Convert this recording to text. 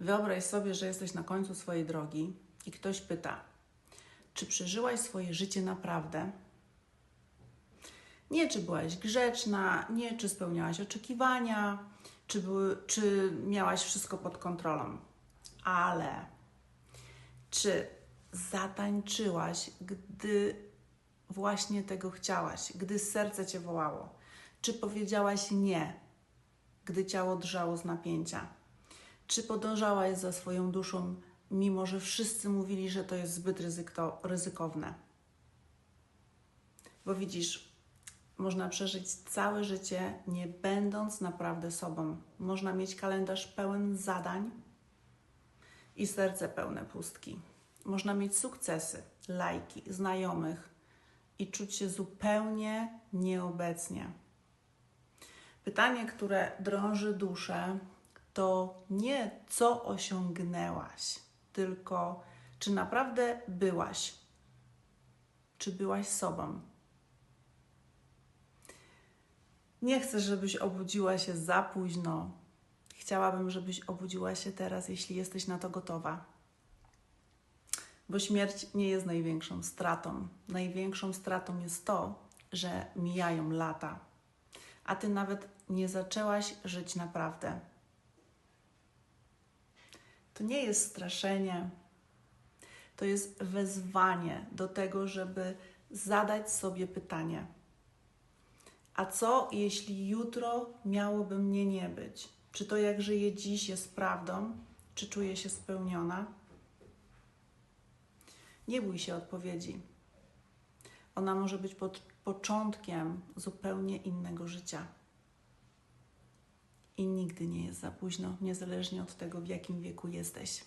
Wyobraź sobie, że jesteś na końcu swojej drogi i ktoś pyta: Czy przeżyłaś swoje życie naprawdę? Nie, czy byłaś grzeczna, nie, czy spełniałaś oczekiwania, czy, były, czy miałaś wszystko pod kontrolą, ale czy zatańczyłaś, gdy właśnie tego chciałaś, gdy serce cię wołało? Czy powiedziałaś nie, gdy ciało drżało z napięcia? Czy podążałaś za swoją duszą, mimo że wszyscy mówili, że to jest zbyt ryzyko, ryzykowne? Bo widzisz, można przeżyć całe życie, nie będąc naprawdę sobą. Można mieć kalendarz pełen zadań i serce pełne pustki. Można mieć sukcesy, lajki, znajomych i czuć się zupełnie nieobecnie. Pytanie, które drąży duszę, to nie co osiągnęłaś, tylko czy naprawdę byłaś, czy byłaś sobą. Nie chcę, żebyś obudziła się za późno. Chciałabym, żebyś obudziła się teraz, jeśli jesteś na to gotowa. Bo śmierć nie jest największą stratą. Największą stratą jest to, że mijają lata, a ty nawet nie zaczęłaś żyć naprawdę. To nie jest straszenie, to jest wezwanie do tego, żeby zadać sobie pytanie a co, jeśli jutro miałoby mnie nie być? Czy to, jak żyję dziś, jest prawdą? Czy czuję się spełniona? Nie bój się odpowiedzi. Ona może być pod początkiem zupełnie innego życia. I nigdy nie jest za późno, niezależnie od tego, w jakim wieku jesteś.